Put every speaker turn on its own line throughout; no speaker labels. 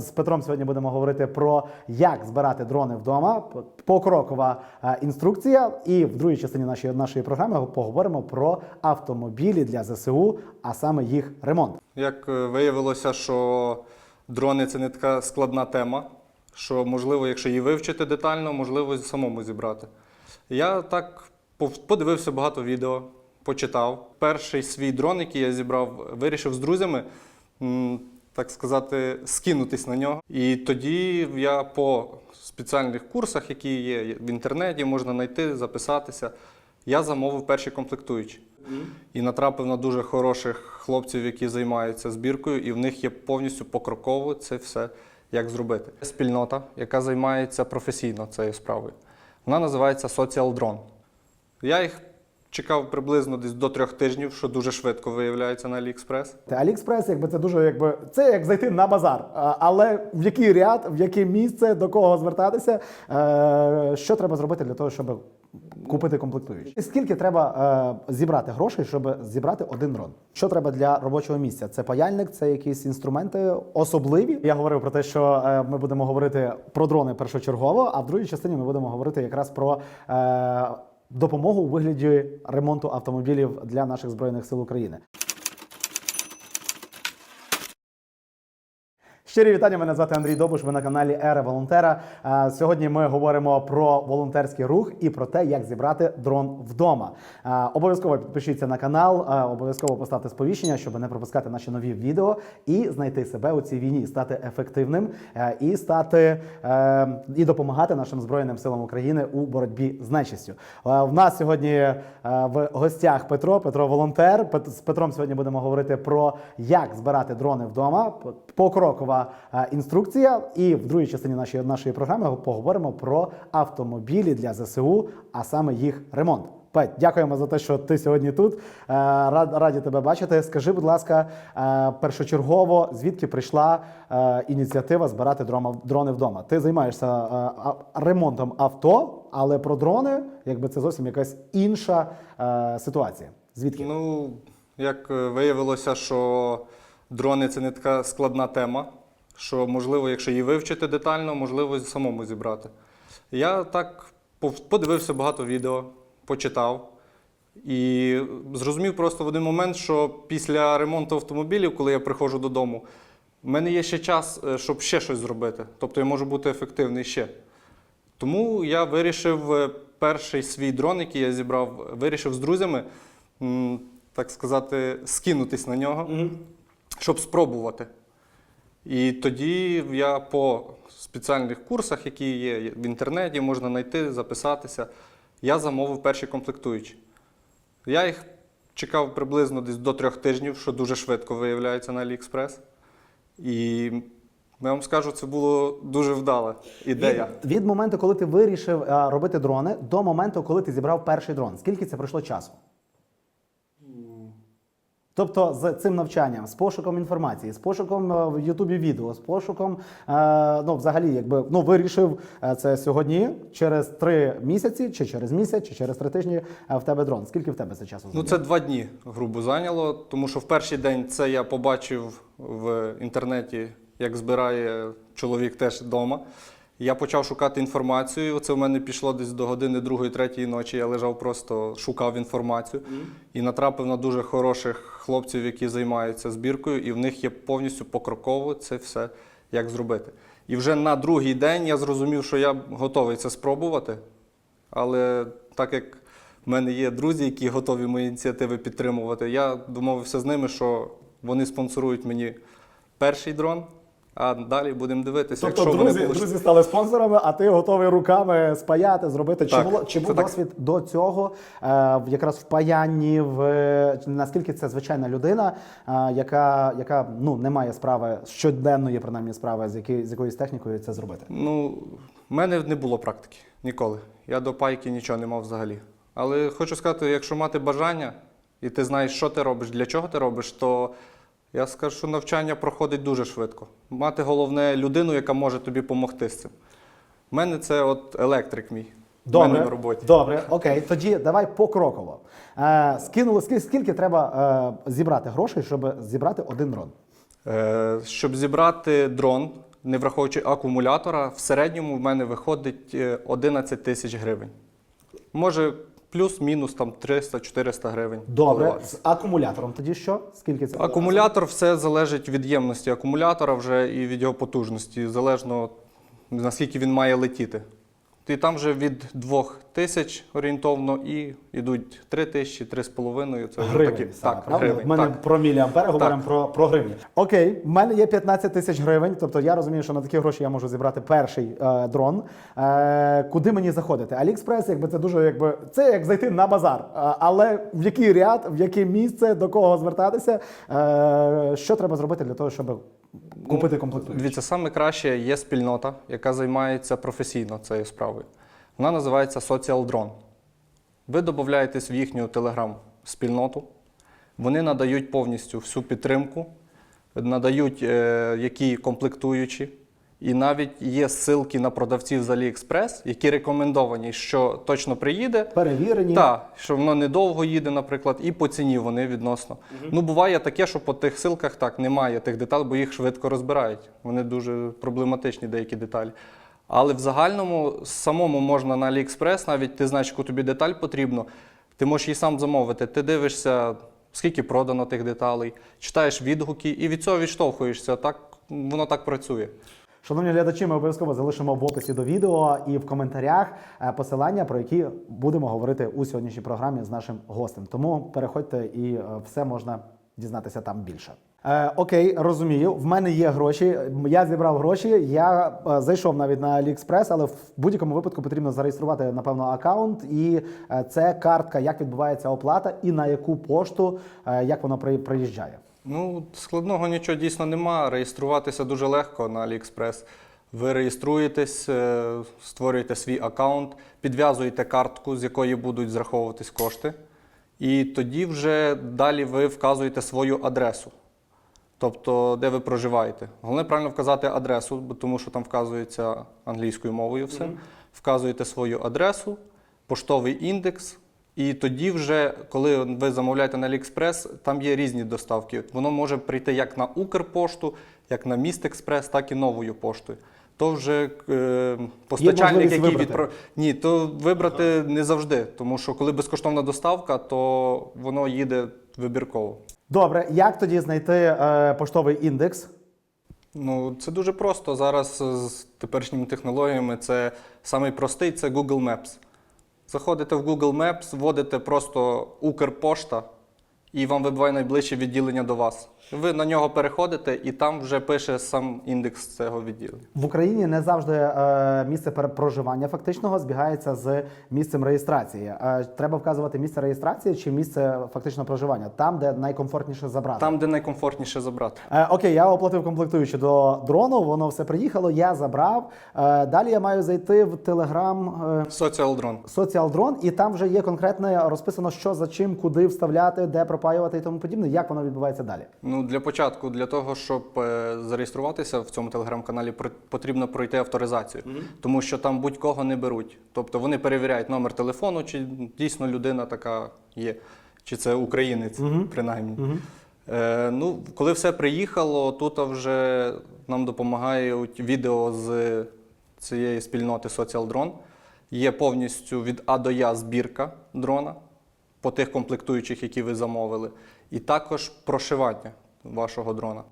з Петром сьогодні будемо говорити про як збирати дрони вдома. Покрокова е, інструкція. І в другій частині нашої, нашої програми поговоримо про автомобілі для ЗСУ, а саме їх ремонт.
Як е, виявилося, що дрони це не така складна тема, що можливо, якщо її вивчити детально, можливо, самому зібрати. Я так подивився багато відео, почитав. Перший свій дрон, який я зібрав, вирішив з друзями, так сказати, скинутись на нього. І тоді я по спеціальних курсах, які є в інтернеті, можна знайти, записатися. Я замовив перші комплектуючі. І натрапив на дуже хороших хлопців, які займаються збіркою, і в них є повністю покроково це все, як зробити. Спільнота, яка займається професійно цією справою. Вона називається Social Drone. Я їх чекав приблизно десь до трьох тижнів, що дуже швидко виявляється на AliExpress.
Аліекспрес, якби це дуже якби це як зайти на базар. Але в який ряд, в яке місце, до кого звертатися, е, що треба зробити для того, щоб купити комплектуючі? Скільки треба е, зібрати грошей, щоб зібрати один дрон? Що треба для робочого місця? Це паяльник, це якісь інструменти особливі. Я говорив про те, що е, ми будемо говорити про дрони першочергово, а в другій частині ми будемо говорити якраз про. Допомогу у вигляді ремонту автомобілів для наших збройних сил України. Щирі вітання. Мене звати Андрій Добуш. Ви на каналі Ера Волонтера. Сьогодні ми говоримо про волонтерський рух і про те, як зібрати дрон вдома. Обов'язково підпишіться на канал, обов'язково поставте сповіщення, щоб не пропускати наші нові відео і знайти себе у цій війні, стати ефективним і стати е, і допомагати нашим збройним силам України у боротьбі з нечистю. В нас сьогодні е, в гостях Петро, Петро волонтер. З Петром сьогодні будемо говорити про як збирати дрони вдома. Покрокова е, інструкція. І в другій частині нашої, нашої програми поговоримо про автомобілі для ЗСУ, а саме їх ремонт. Петь, дякуємо за те, що ти сьогодні тут. Е, рад- Раді тебе бачити. Скажи, будь ласка, е, першочергово, звідки прийшла ініціатива збирати дрони вдома? Ти займаєшся ремонтом авто, але про дрони, якби це зовсім якась інша ситуація. Звідки?
Ну, як виявилося, що дрони це не така складна тема, що можливо, якщо її вивчити детально, можливо, самому зібрати. Я так подивився багато відео, почитав і зрозумів просто в один момент, що після ремонту автомобілів, коли я приходжу додому, в мене є ще час, е, щоб ще щось зробити. Тобто я можу бути ефективний ще. Тому я вирішив е, перший свій дрон, який я зібрав, вирішив з друзями, так сказати, скинутись на нього, щоб спробувати. І тоді я по спеціальних курсах, які є в інтернеті, можна знайти, записатися, я замовив перші комплектуючі. Я їх чекав приблизно десь до трьох тижнів, що дуже швидко виявляється на AliExpress. І я вам скажу, це було дуже вдала ідея.
Від, від моменту, коли ти вирішив е, робити дрони, до моменту, коли ти зібрав перший дрон, скільки це пройшло часу? Тобто з цим навчанням, з пошуком інформації, з пошуком е, в Ютубі відео, з пошуком, е, ну, взагалі, якби ну, вирішив е, це сьогодні, через три місяці, чи через місяць, чи через три тижні в тебе дрон. Скільки в тебе це часу?
Ну, це два дні грубо зайняло, тому що в перший день це я побачив в інтернеті, як збирає чоловік теж вдома. Я почав шукати інформацію. Це в мене пішло десь до години другої, третьої ночі. Я лежав просто шукав інформацію і натрапив на дуже хороших хлопців, які займаються збіркою, і в них є повністю покроково це все, як зробити. І вже на другий день я зрозумів, що я готовий це спробувати. Але так як в мене є друзі, які готові мої ініціативи підтримувати, я домовився з ними, що вони спонсорують мені перший дрон, а далі будемо дивитися,
Тобто
якщо
друзі,
вони
друзі стали спонсорами, а ти готовий руками спаяти, зробити. Чи було чи був
так.
досвід до цього е, якраз в паянні, в наскільки це звичайна людина, е, яка, яка ну не має справи щоденної, принаймні справи з які, з якоюсь технікою це зробити?
Ну, в мене не було практики ніколи. Я до пайки нічого не мав взагалі. Але хочу сказати, якщо мати бажання, і ти знаєш, що ти робиш, для чого ти робиш, то я скажу, що навчання проходить дуже швидко. Мати головне людину, яка може тобі допомогти з цим. У мене це от електрик мій. в мене
Добре,
на роботі.
добре, окей. Тоді давай покроково. Е, скинули скільки, скільки треба е, зібрати грошей, щоб зібрати один дрон?
Е, щоб зібрати дрон, не враховуючи акумулятора, в середньому в мене виходить е, 11 тисяч гривень. Може, плюс-мінус там 300-400 гривень.
Добре, з акумулятором тоді що? Скільки це?
Акумулятор все залежить від ємності акумулятора вже і від його потужності, залежно наскільки він має летіти. І там вже від 2000 орієнтовно і йдуть 3000, 3,5. Це вже
Гривень,
такі.
саме,
так,
правда?
гривень.
Ми не
так.
про міліампери говоримо про, про гривні. Окей, в мене є 15 тисяч гривень. Тобто я розумію, що на такі гроші я можу зібрати перший е, дрон. Е, куди мені заходити? Аліекспрес, якби це дуже якби це як зайти на базар. Е, але в який ряд, в яке місце, до кого звертатися? Е, що треба зробити для того, щоб купити комплектуючі?
Дивіться, саме краще є спільнота, яка займається професійно цією справою. Вона називається Social Drone. Ви додаєтесь в їхню телеграм-спільноту, вони надають повністю всю підтримку, надають е, які комплектуючі. І навіть є ссылки на продавців з AliExpress, які рекомендовані, що точно приїде,
Перевірені.
так, що воно недовго їде, наприклад, і по ціні вони відносно. Ну, буває таке, що по тих силках так немає тих деталей, бо їх швидко розбирають. Вони дуже проблематичні, деякі деталі. Але в загальному самому можна на AliExpress, навіть ти знаєш, яку тобі деталь потрібно, ти можеш її сам замовити. Ти дивишся, скільки продано тих деталей, читаєш відгуки і від цього відштовхуєшся. Так воно так працює.
Шановні глядачі, ми обов'язково залишимо в описі до відео і в коментарях е, посилання, про які будемо говорити у сьогоднішній програмі з нашим гостем. Тому переходьте і е, все можна дізнатися там більше. Е, окей, розумію. В мене є гроші. Я зібрав гроші. Я е, зайшов навіть на AliExpress, але в будь-якому випадку потрібно зареєструвати напевно аккаунт. І е, це картка, як відбувається оплата, і на яку пошту, е, як воно при- приїжджає.
Ну, складного нічого дійсно нема. Реєструватися дуже легко на AliExpress. Ви реєструєтесь, е, створюєте свій аккаунт, підв'язуєте картку, з якої будуть зраховуватись кошти. І тоді вже далі ви вказуєте свою адресу. Тобто, де ви проживаєте. Головне правильно вказати адресу, тому що там вказується англійською мовою все. Вказуєте свою адресу, поштовий індекс. І тоді, вже, коли ви замовляєте на AliExpress, там є різні доставки. Воно може прийти як на Укрпошту, як на Містекспрес, так і новою поштою. То вже е, постачальник, який відпро... Ні, то вибрати не завжди, тому що коли безкоштовна доставка, то воно їде вибірково.
Добре, як тоді знайти е, поштовий індекс?
Ну, це дуже просто. Зараз з теперішніми технологіями це самий простий це Google Maps. Заходите в Google Maps, вводите просто Укрпошта, і вам вибиває найближче відділення до вас. Ви на нього переходите, і там вже пише сам індекс цього відділення.
В Україні не завжди е, місце проживання фактичного збігається з місцем реєстрації. Е, треба вказувати місце реєстрації чи місце фактичного проживання, там, де найкомфортніше забрати.
Там, де найкомфортніше забрати.
Е, окей, я оплатив комплектуючи до дрону, воно все приїхало, я забрав. Е, далі я маю зайти в е,
Social Drone.
І там вже є конкретне розписано, що за чим, куди вставляти, де пропаювати і тому подібне. Як воно відбувається далі?
Ну, для початку, для того, щоб е, зареєструватися в цьому телеграм-каналі, потрібно пройти авторизацію, тому що там будь-кого не беруть. Тобто вони перевіряють номер телефону, чи дійсно людина така є, чи це українець, принаймні. Е, ну, коли все приїхало, тут вже нам допомагають відео з цієї спільноти Social Drone. Є повністю від А до Я збірка дрона по тих комплектуючих, які ви замовили, і також прошивання вашого дрона.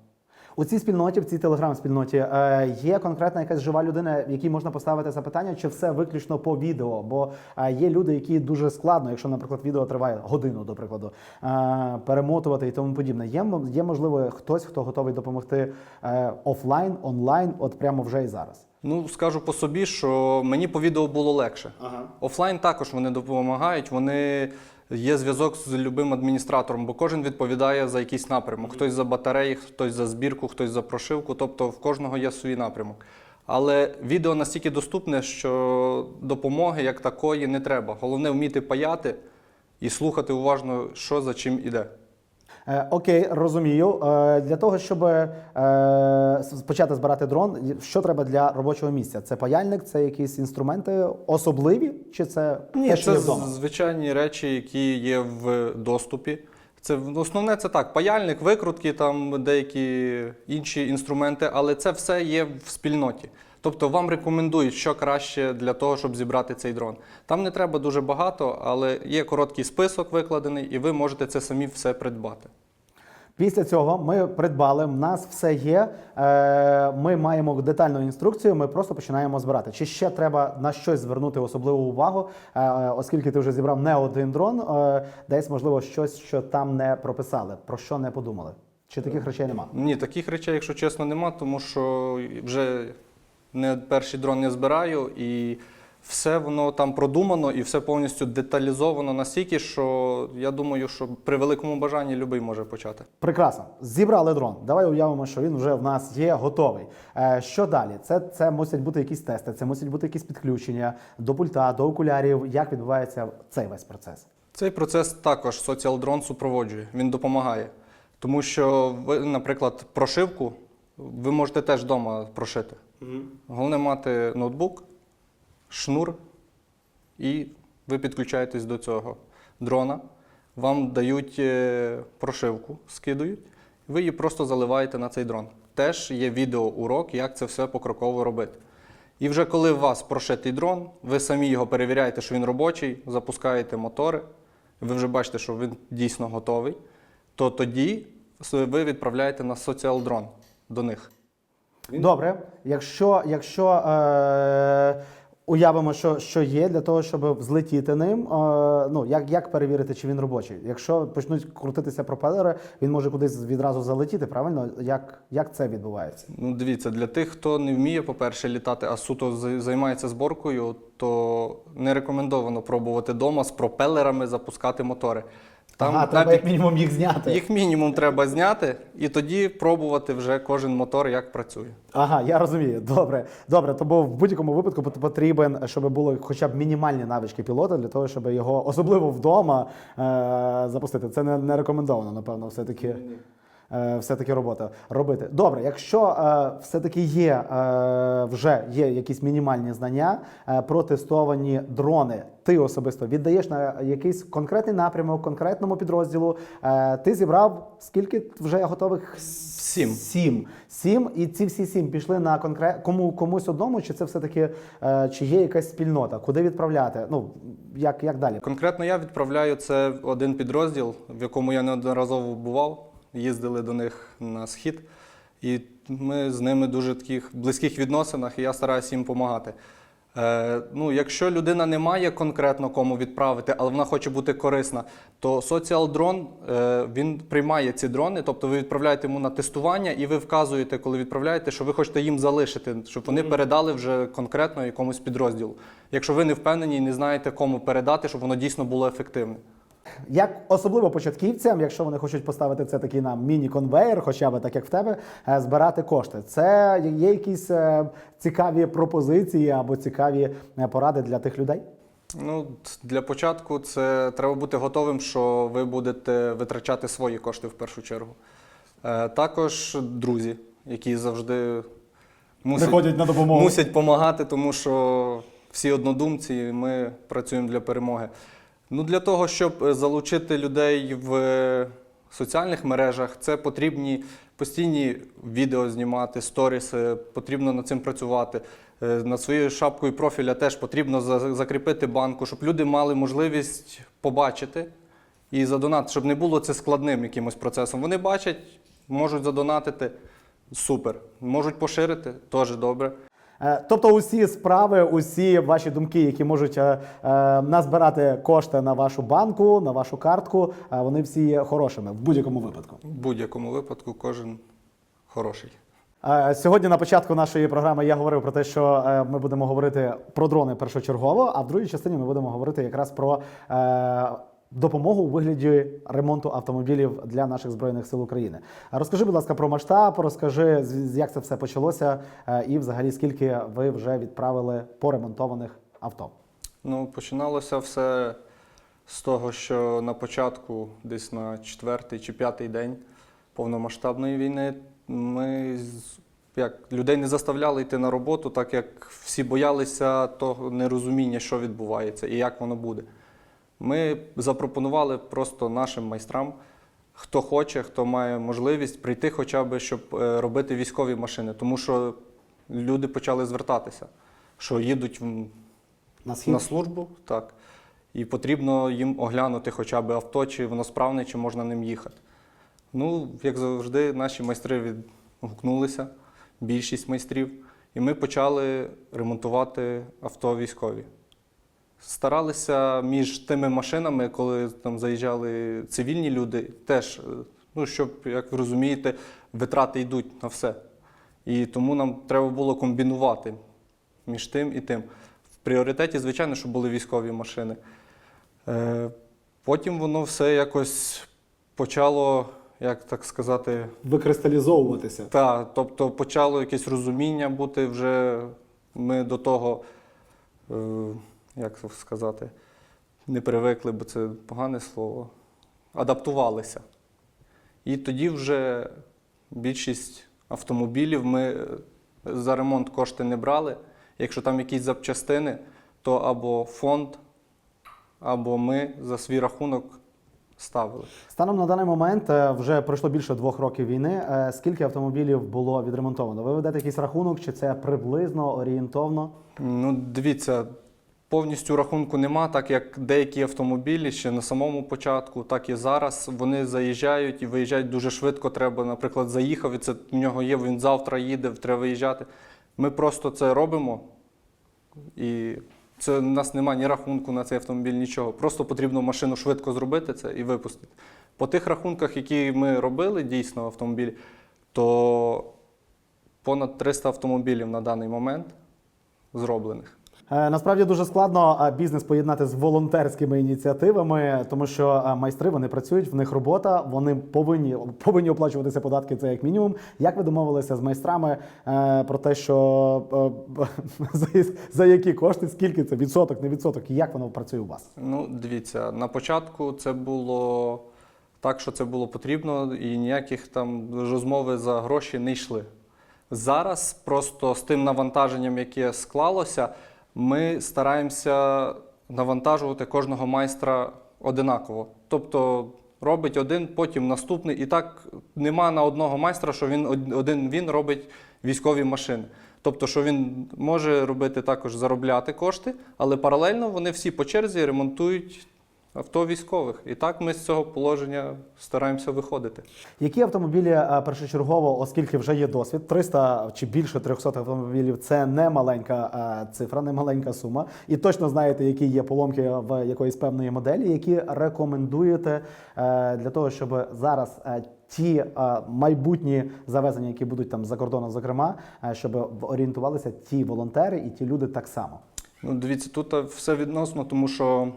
У цій спільноті, в цій телеграм-спільноті, е, є конкретна якась жива людина, якій можна поставити запитання, чи все виключно по відео? Бо е, є люди, які дуже складно, якщо, наприклад, відео триває годину, до прикладу, е, перемотувати і тому подібне. Є, є можливо хтось, хто готовий допомогти офлайн, онлайн, от прямо вже і зараз.
Ну, скажу по собі, що мені по відео було легше.
Ага.
Офлайн також вони допомагають. Вони є зв'язок з любим адміністратором, бо кожен відповідає за якийсь напрямок. Хтось за батареї, хтось за збірку, хтось за прошивку. Тобто в кожного є свій напрямок. Але відео настільки доступне, що допомоги як такої не треба. Головне вміти паяти і слухати уважно, що за чим іде.
Е, окей, розумію. Е, для того, щоб е, почати збирати дрон, що треба для робочого місця? Це паяльник, це якісь інструменти особливі, чи це
Ні,
те, що
це
є вдома?
звичайні речі, які є в доступі. Це основне це так: паяльник, викрутки, там деякі інші інструменти, але це все є в спільноті. Тобто вам рекомендують, що краще для того, щоб зібрати цей дрон. Там не треба дуже багато, але є короткий список викладений, і ви можете це самі все придбати.
Після цього ми придбали, в нас все є. Е, ми маємо детальну інструкцію. Ми просто починаємо збирати. Чи ще треба на щось звернути особливу увагу, е, оскільки ти вже зібрав не один дрон, е, десь можливо щось, що там не прописали, про що не подумали. Чи таких речей нема?
Ні, таких речей, якщо чесно, нема, тому що вже не перший дрон не збираю, і все воно там продумано і все повністю деталізовано настільки, що я думаю, що при великому бажанні будь-який може почати.
Прекрасно. Зібрали дрон. Давай уявимо, що він вже в нас є готовий. Е, що далі? Це, це мусять бути якісь тести, це мусять бути якісь підключення до пульта, до окулярів. Як відбувається цей весь процес?
Цей процес також Drone супроводжує, він допомагає. Тому що ви, наприклад, прошивку ви можете теж вдома прошити. Головне мати ноутбук, шнур, і ви підключаєтесь до цього дрона. Вам дають е, прошивку, скидують, ви її просто заливаєте на цей дрон. Теж є відеоурок, як це все покроково робити. І вже коли у вас прошитий дрон, ви самі його перевіряєте, що він робочий, запускаєте мотори, ви вже бачите, що він дійсно готовий, то тоді ви відправляєте на Drone до них.
Добре, якщо, якщо е, уявимо, що, що є для того, щоб злетіти ним, е, ну як, як перевірити, чи він робочий? Якщо почнуть крутитися пропелери, він може кудись відразу залетіти, правильно? Як, як це відбувається?
Ну, дивіться, для тих, хто не вміє, по-перше, літати, а суто займається зборкою, то не рекомендовано пробувати вдома з пропелерами запускати мотори. Там
ага, треба як мінімум їх зняти.
їх мінімум треба зняти, і тоді пробувати вже кожен мотор, як працює.
Ага, я розумію. Добре, добре. Тому в будь-якому випадку пот- потрібен, щоб були хоча б мінімальні навички пілота для того, щоб його особливо вдома е- запустити. Це не, не рекомендовано, напевно, все-таки. е, Все-таки робота робити. Добре, якщо е, все-таки є е, вже є якісь мінімальні знання е, про тестовані дрони, ти особисто віддаєш на якийсь конкретний напрямок, конкретному підрозділу. Е, ти зібрав скільки вже готових
Сім.
Сім. Сім. І ці всі сім пішли на конкрет кому комусь одному, чи це все-таки е, чи є якась спільнота? Куди відправляти? Ну як, як далі?
Конкретно я відправляю це в один підрозділ, в якому я неодноразово бував. Їздили до них на схід, і ми з ними дуже таких близьких відносинах, і я стараюся їм допомагати. Е, ну, якщо людина не має конкретно кому відправити, але вона хоче бути корисна, то Drone, е, він приймає ці дрони, тобто ви відправляєте йому на тестування, і ви вказуєте, коли відправляєте, що ви хочете їм залишити, щоб вони передали вже конкретно якомусь підрозділу. Якщо ви не впевнені і не знаєте, кому передати, щоб воно дійсно було ефективне.
Як особливо початківцям, якщо вони хочуть поставити це такий на міні-конвейер, хоча б так як в тебе, е, збирати кошти. Це є якісь е, цікаві пропозиції або цікаві е, поради для тих людей?
Ну, для початку це треба бути готовим, що ви будете витрачати свої кошти в першу чергу. Е, також друзі, які завжди мусять,
Приходять на допомогу.
мусять допомагати, тому що всі однодумці, і ми працюємо для перемоги. Ну, для того, щоб е, залучити людей в е, соціальних мережах, це потрібні постійні відео знімати, сторіси, потрібно над цим працювати. Е, Над своєю шапкою профіля теж потрібно закріпити банку, щоб люди мали можливість побачити і задонатити, щоб не було це складним якимось процесом. Вони бачать, можуть задонатити супер, можуть поширити теж добре.
Е, Тобто, усі справи, усі ваші думки, які можуть е, е, назбирати кошти на вашу банку, на вашу картку, вони всі є хорошими в будь-якому випадку.
В будь-якому випадку кожен хороший.
Сьогодні на початку нашої програми я говорив про те, що ми будемо говорити про дрони першочергово, а в другій частині ми будемо говорити якраз про допомогу у вигляді ремонту автомобілів для наших збройних сил України. Розкажи, будь ласка, про масштаб, розкажи, як це все почалося, е, і взагалі скільки ви вже відправили поремонтованих авто.
Ну, починалося все з того, що на початку, десь на четвертий чи п'ятий день повномасштабної війни, ми як людей не заставляли йти на роботу, так як всі боялися того нерозуміння, що відбувається і як воно буде. Ми запропонували просто нашим майстрам хто хоче, хто має можливість прийти хоча б, щоб е, робити військові машини. Тому що люди почали звертатися, що їдуть
На
на службу, так. І потрібно їм оглянути хоча б авто, чи воно справне, чи можна ним їхати. Ну, як завжди, наші майстри відгукнулися, більшість майстрів, і ми почали ремонтувати авто військові. Старалися між тими машинами, коли там заїжджали цивільні люди, теж, е, ну, щоб, як ви розумієте, витрати йдуть на все. І тому нам треба було комбінувати між тим і тим. В пріоритеті, звичайно, що були військові машини. Е, Потім воно все якось почало, як так сказати,
Викристалізовуватися.
та, тобто почало якесь розуміння бути вже ми до того, е, як сказати, не привикли, бо це погане слово, адаптувалися. І тоді вже більшість автомобілів ми е, за ремонт кошти не брали. Якщо там якісь запчастини, то або фонд, або ми за свій рахунок ставили.
Станом на даний момент е, вже пройшло більше двох років війни. Е, Скільки автомобілів було відремонтовано? Ви ведете якийсь рахунок, чи це приблизно орієнтовно?
Ну, дивіться, повністю рахунку нема, так як деякі автомобілі ще на самому початку, так і зараз. Вони заїжджають і виїжджають дуже швидко. Треба, наприклад, заїхав, і це в нього є, він завтра їде, треба виїжджати. Ми просто це робимо, і це у нас немає ні рахунку на цей автомобіль, нічого. Просто потрібно машину швидко зробити це і випустити. По тих рахунках, які ми робили дійсно автомобілі, то понад 300 автомобілів на даний момент зроблених.
Е, Насправді дуже складно е, бізнес поєднати з волонтерськими ініціативами, тому що е, майстри вони працюють, в них робота, вони повинні повинні оплачуватися податки. Це як мінімум. Як ви домовилися з майстрами про те, що за які кошти, скільки це відсоток, не відсоток, і як воно працює у вас?
Ну, дивіться, на початку це було так, що це було потрібно, і ніяких там розмови за гроші не йшли. Зараз просто з тим навантаженням, яке склалося, ми стараємося навантажувати кожного майстра одинаково. Тобто робить один, потім наступний. І так нема на одного майстра, що він один він робить військові машини. Тобто, що він може робити також заробляти кошти, але паралельно вони всі по черзі ремонтують авто військових. І так ми з цього положення стараємося виходити.
Які автомобілі е, першочергово, оскільки вже є досвід, 300 чи більше 300 автомобілів це не маленька е, цифра, не маленька сума. І точно знаєте, які є поломки в якоїсь певної моделі, які рекомендуєте е, для того, щоб зараз ті е, майбутні завезення, які будуть там за кордоном, зокрема, щоб орієнтувалися ті волонтери і ті люди так само.
Ну, дивіться, тут все відносно, тому що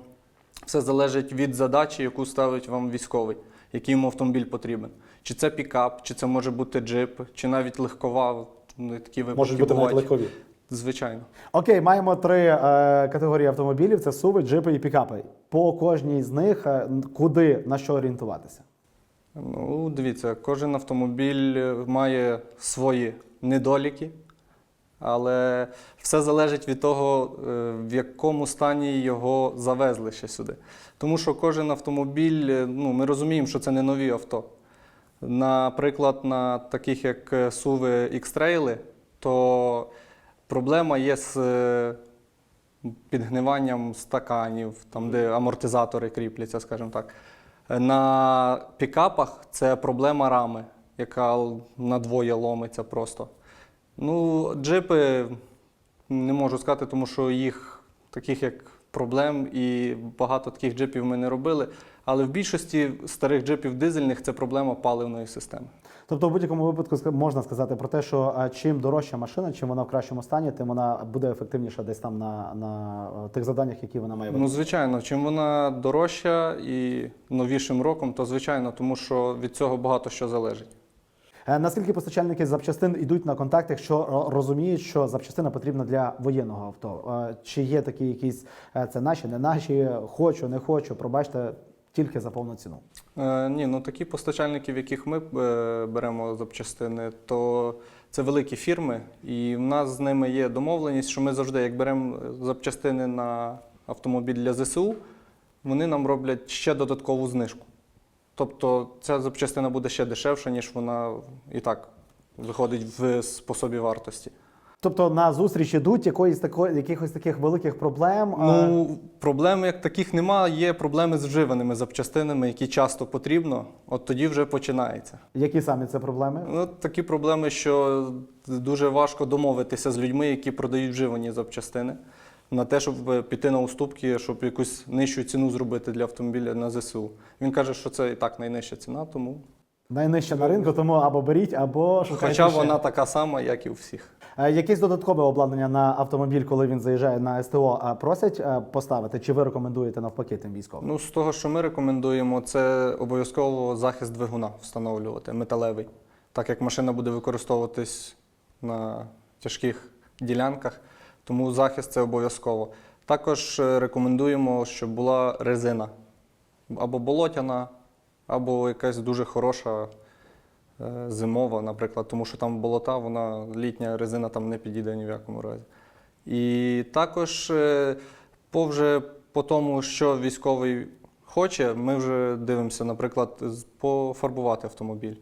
все залежить від задачі, яку ставить вам військовий, який йому автомобіль потрібен. Чи це пікап, чи це може бути джип, чи навіть легкова, ну, такі випадки
Можуть бути навіть
бувають.
легкові.
Звичайно.
Окей, маємо три е, категорії автомобілів: це суви, джипи і пікапи. По кожній з них е, куди на що орієнтуватися?
Ну, дивіться, кожен автомобіль е, має свої недоліки, але все залежить від того, е, в якому стані його завезли ще сюди. Тому що кожен автомобіль, е, ну, ми розуміємо, що це не нові авто. Наприклад, на таких як е, суви X-Trail, то проблема є з підгниванням стаканів, там, де амортизатори кріпляться, скажімо так. На пікапах це проблема рами, яка надвоє ломиться просто. Ну, джипи не можу сказати, тому що їх таких як проблем і багато таких джипів ми не робили. Але в більшості старих джипів дизельних це проблема паливної системи.
Тобто, в будь-якому випадку можна сказати про те, що чим дорожча машина, чим вона в кращому стані, тим вона буде ефективніша десь там на, на е, тих заданнях, які вона має
Ну, звичайно, чим вона дорожча і новішим роком, то звичайно, тому що від цього багато що залежить.
Е, Наскільки постачальники запчастин йдуть на контакт, якщо розуміють, що запчастина потрібна для воєнного авто? Е, Чи є такі якісь е, це наші, не наші, хочу, не хочу, пробачте, тільки за повну ціну?
Е, ні, ну такі постачальники, в яких ми е, беремо запчастини, то це великі фірми, і в нас з ними є домовленість, що ми завжди, як беремо запчастини на автомобіль для ЗСУ, вони нам роблять ще додаткову знижку. Тобто ця запчастина буде ще дешевша, ніж вона і так виходить в способі вартості.
Тобто на зустріч ідуть якоїсь такої, якихось таких великих проблем. а-
Ну, проблем як таких немає, є проблеми з вживаними запчастинами, які часто потрібно, от тоді вже починається.
Які самі це проблеми?
Ну, такі проблеми, що дуже важко домовитися з людьми, які продають вживані запчастини, на те, щоб піти на уступки, щоб якусь нижчу ціну зробити для автомобіля на ЗСУ. Він каже, що це і так найнижча ціна, тому.
Найнижче на ринку, тому або беріть, або шукайте.
Хоча
ще.
вона така сама, як і у всіх.
Е, Якесь додаткове обладнання на автомобіль, коли він заїжджає на СТО, е, просять е, поставити, чи ви рекомендуєте навпаки тим військовим?
Ну, з того, що ми рекомендуємо, це обов'язково захист двигуна встановлювати, металевий. Так як машина буде використовуватись на тяжких ділянках, тому захист це обов'язково. Також е, рекомендуємо, щоб була резина або болотяна, або якась дуже хороша е, зимова, наприклад, тому що там болота, вона літня резина там не підійде ні в якому разі. І також е, по вже по тому, що військовий хоче, ми вже дивимося, наприклад, пофарбувати автомобіль.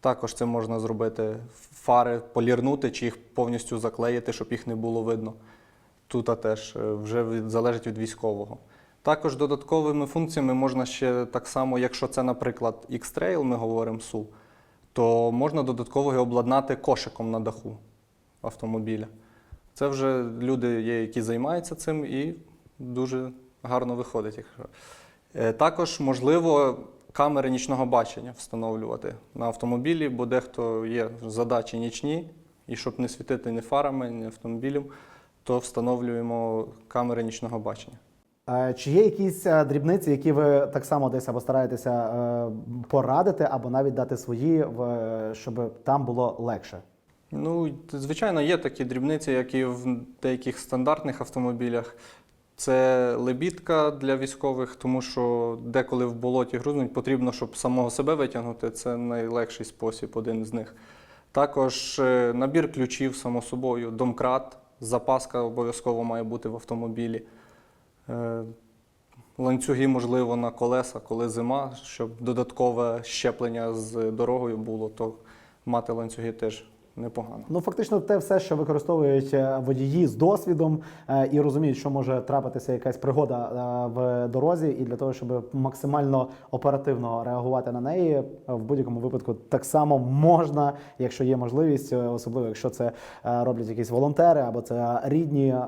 Також це можна зробити. Фари полірнути чи їх повністю заклеїти, щоб їх не було видно. Тут теж е, вже залежить від військового. Також додатковими функціями можна ще так само, якщо це, наприклад, X-Trail, ми говоримо SU, то можна додатково його обладнати кошиком на даху автомобіля. Це вже люди є, які займаються цим, і дуже гарно виходить. Е, Також можливо камери нічного бачення встановлювати на автомобілі, бо дехто є задачі нічні, і щоб не світити ні фарами, ні автомобілем, то встановлюємо камери нічного бачення.
Е, Чи є якісь е, дрібниці, які ви так само десь або стараєтеся е, порадити, або навіть дати свої, щоб там було легше?
Ну, звичайно, є такі дрібниці, як і в деяких стандартних автомобілях. Це лебідка для військових, тому що деколи в болоті грузнуть, потрібно, щоб самого себе витягнути. Це найлегший спосіб, один з них. Також е, набір ключів, само собою, домкрат, запаска обов'язково має бути в автомобілі. Е, Ланцюги, можливо, на колеса, коли зима, щоб додаткове щеплення з дорогою було, то мати ланцюги теж непогано.
Ну, фактично, те все, що використовують е, водії з досвідом е, і розуміють, що може трапитися якась пригода е, в дорозі, і для того, щоб максимально оперативно реагувати на неї, в будь-якому випадку так само можна, якщо є можливість, особливо якщо це е, роблять якісь волонтери або це рідні. е,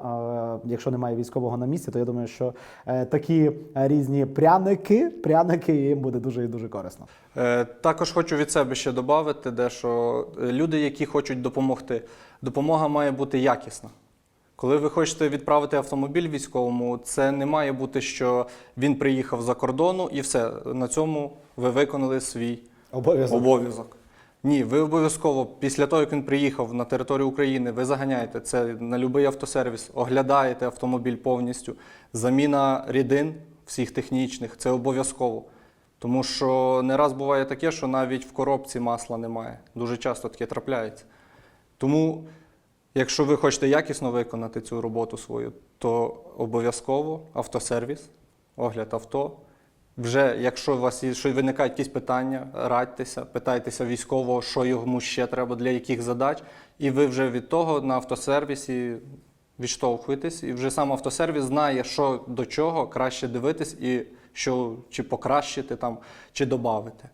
Якщо немає військового на місці, то я думаю, що е, такі різні пряники, пряники їм буде дуже і дуже корисно.
Е, Також хочу від себе ще додати, дещо Е, люди, які хочуть допомогти, допомога має бути якісна. Коли ви хочете відправити автомобіль військовому, це не має бути, що він приїхав за кордону і все, на цьому ви виконали свій
Обов'язок.
обов'язок. Ні, ви обов'язково після того, як він приїхав на територію України, ви заганяєте це на будь-який автосервіс, оглядаєте автомобіль повністю. Заміна рідин всіх технічних це обов'язково. Тому що не раз буває таке, що навіть в коробці масла немає. Дуже часто таке трапляється. Тому, якщо ви хочете якісно виконати цю роботу свою, то обов'язково автосервіс, огляд авто. Вже якщо у вас є, що виникають якісь питання, радьтеся, питайтеся військового, що йому ще треба, для яких задач, і ви вже від того на автосервісі відштовхуєтесь, і вже сам автосервіс знає, що до чого краще дивитись, і що чи покращити там, чи додати.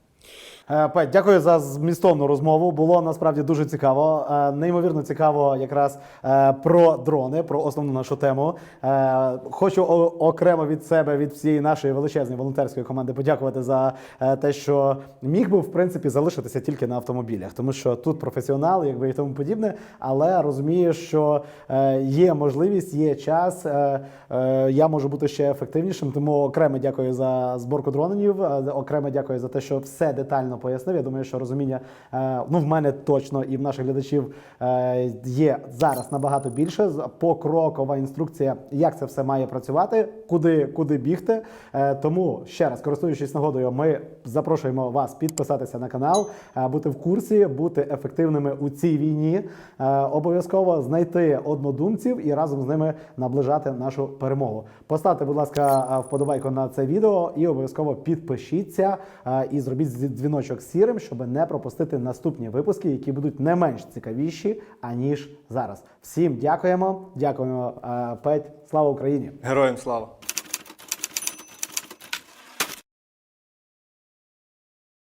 Е, Петь, дякую за змістовну розмову. Було насправді дуже цікаво. Е, Неймовірно цікаво якраз е, про дрони, про основну нашу тему. Хочу окремо від себе, від всієї нашої величезної волонтерської команди подякувати за те, що міг би в принципі залишитися тільки на автомобілях, тому що тут професіонал, якби і тому подібне. Але розумію, що є можливість, є час. Я можу бути ще ефективнішим. Тому окремо дякую за зборку дронів. Окремо дякую за те, що все детально детально пояснив. Я думаю, що розуміння е, ну в мене точно і в наших глядачів е, є зараз набагато більше. Покрокова інструкція, як це все має працювати, куди, куди бігти. Е, тому ще раз, користуючись нагодою, ми запрошуємо вас підписатися на канал, бути в курсі, бути ефективними у цій війні. Обов'язково знайти однодумців і разом з ними наближати нашу перемогу. Поставте, будь ласка, вподобайку на це відео і обов'язково підпишіться і зробіть дзві- дзвіночок сірим, щоб не пропустити наступні випуски, які будуть не менш цікавіші аніж зараз. Всім дякуємо. Дякуємо, е, Петь. Слава Україні!
Героям слава!